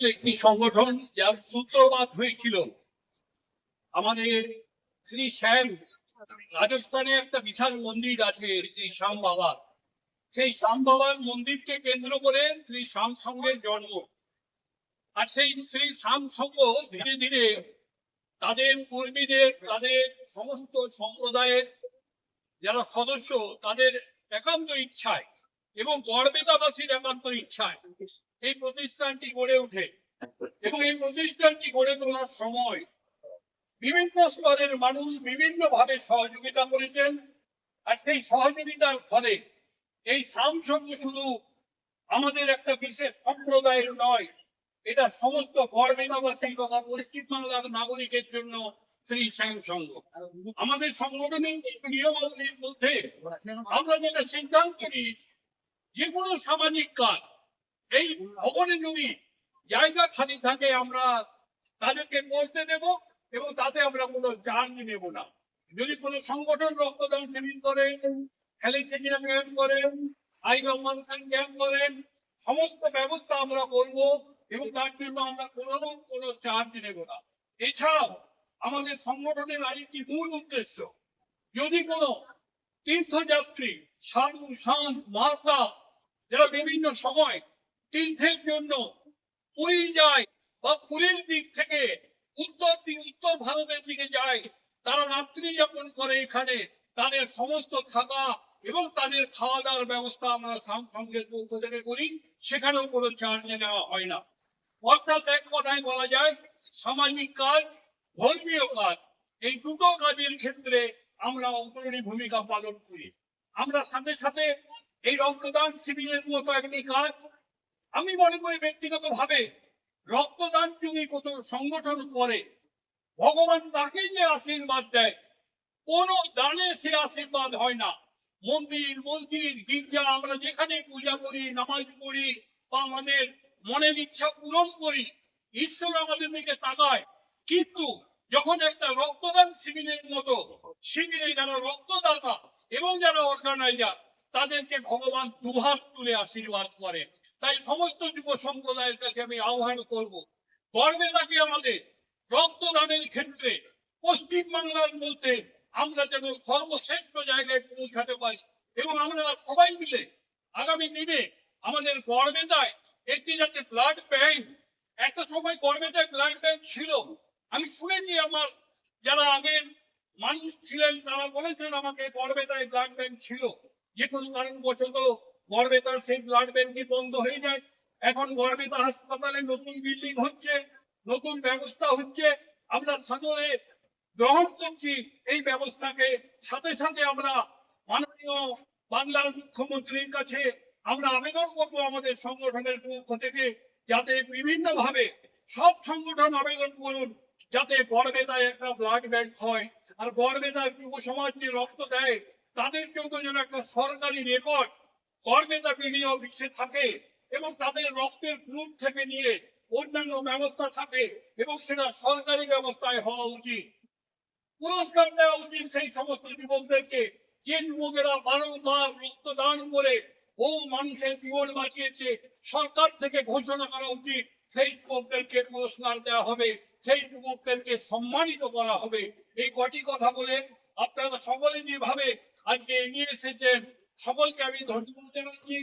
একটি সংগঠন যার সূত্রপাত হয়েছিল। আমাদের শ্রী শ্যাম রাজস্থানে একটা বিশাল মন্দির আছে, শ্রী শ্যাম বাবা সেই শ্যাম বাবার মন্দিরকে কেন্দ্র করে শ্রী শ্যাম সঙ্গের জন্ম। আর সেই শ্রী শ্যাম সঙ্গ ধীরে ধীরে তাদের কর্মীদের, তাদের সমস্ত সম্প্রদায়ের যারা সদস্য, তাদের একান্ত ইচ্ছায় এবং গড়বেতাবাসীর একান্ত ইচ্ছায় এই প্রতিষ্ঠানটি গড়ে ওঠে এবং এই প্রতিষ্ঠানটি গড়ে তোলার সময় বিভিন্ন স্তরের মানুষ বিভিন্ন ভাবে সহযোগিতা করেছেন আর সেই সহযোগিতার ফলে এই সামসঙ্গ শুধু আমাদের একটা বিশেষ সম্প্রদায়ের নয়, এটা সমস্ত গড়বেতাবাসী তথা পশ্চিমবাংলার নাগরিকের জন্য শ্রী সংঘ আমাদের সংগঠনের নিয়মাবলীর মধ্যে আমরা যেটা সিদ্ধান্ত নিয়েছি, যে কোনো সামাজিক কাজ এই ভবনে যদি জায়গা খালি থাকে, আমরা তাদেরকে করতে দেব এবং তাতে আমরা কোনো চার্জ নেব না। যদি কোনো সংগঠন রক্তদান শিবির করে থ্যালেসেমিয়া ক্যাম্প করেন আই রহমান খান ক্যাম্প করেন সমস্ত ব্যবস্থা আমরা করব এবং তার জন্য আমরা কোনো কোনো চার্জ নেব না। এছাড়াও আমাদের সংগঠনের আরেকটি মূল উদ্দেশ্য, যদি কোনো তীর্থযাত্রী, সাধু সান মাতা, যারা বিভিন্ন সময় তীর্থের জন্য পুরী যায় বা পুরীর দিক থেকে উত্তর দিক উত্তর ভারতের দিকে যায়, তারা রাত্রি যাপন করে এখানে। তাদের সমস্ত থাকা এবং তাদের খাওয়া দাওয়ার ব্যবস্থা আমরা সঙ্গের পক্ষ থেকে করি, সেখানেও কোনো চার্জ নেওয়া হয় না। অর্থাৎ এক কথায় বলা যায়, সামাজিক কাজ, ধর্মীয় কাজ, এই দুটো কাজের ক্ষেত্রে আমরা অগ্রণী ভূমিকা পালন করি। আমরা সাথে সাথে এই রক্তদান শিবিরের মতো একটি কাজ আমি মনে করি ব্যক্তিগত ভাবে রক্তদান যদি কোন সংগঠন করে, ভগবান তাকেই যে আশীর্বাদ দেয়, কোন দানে সে আশীর্বাদ হয় না। মন্দির, মসজিদ, গির্জা, আমরা যেখানে পূজা করি, নামাজ পড়ি বা আমাদের মনের ইচ্ছা পূরণ করি, ঈশ্বর আমাদের দিকে তাকায়। কিন্তু যখন একটা রক্তদান শিবিরের মতো, শিবিরে যারা রক্তদাতা এবং যারা অর্গানাইজার তাদেরকে ভগবান দুহাত তুলে আশীর্বাদ করে। তাই সমস্ত যুব সম্প্রদায়ের কাছে আমি আহ্বান করব, গর্বে থাকে আমাদের রক্তদানের ক্ষেত্রে পশ্চিম বাংলার মধ্যে আমরা যেন সর্বশ্রেষ্ঠ জায়গায় পৌঁছাতে পারি এবং আমরা সবাই মিলে আগামী দিনে আমাদের গড়বেতায় একটি যাতে ব্লাড ব্যাংক একটা সময় গড়বেতায় ব্লাড ব্যাংক ছিল। আমি শুনেছি আমার যারা আগের মানুষ ছিলেন তারা বলেছেন আমাকে গড়বেতায় ব্লাড ব্যাংক ছিল। যে কোনো কারণবশত গড়বেতার সেই ব্লাড ব্যাংকটি বন্ধ হয়ে যায়? এখন গড়বেতা হাসপাতালে নতুন বিল্ডিং হচ্ছে, নতুন ব্যবস্থা হচ্ছে। আমরা সাদরে গ্রহণ করছি, এই ব্যবস্থাকে। সাথে সাথে আমরা মাননীয় বাংলার মুখ্যমন্ত্রীর কাছে আমরা আবেদন করব আমাদের সংগঠনের পক্ষ থেকে, যাতে বিভিন্ন ভাবে সব সংগঠন আবেদন করুন, যাতে গড়বেতায় একটা ব্লাড ব্যাংক হয়। আর গড়বেতায় যুব সমাজ যে রক্ত দেয় তাদের জন্য যেন একটা সরকারি রেকর্ড বিডি অফিসে থাকে এবং তাদের রক্তের গ্রুপ থেকে নিয়ে অন্যান্য ব্যবস্থা থাকে এবং সেটা সরকারি ব্যবস্থায় হওয়া উচিত। পুরস্কার দেওয়া উচিত সেই সমস্ত যুবকদেরকে। যে যুবকেরা বারংবার রক্তদান করে ও মানুষের জীবন বাঁচিয়েছে, সরকার থেকে ঘোষণা করা উচিত সেই যুবকদেরকে পুরস্কার দেওয়া হবে, সেই যুবকদেরকে সম্মানিত করা হবে। এই কটি কথা বলে আপনারা সকলে যেভাবে আজকে এগিয়ে এসেছেন সকলকে আমি ধন্যবাদ জানাচ্ছি।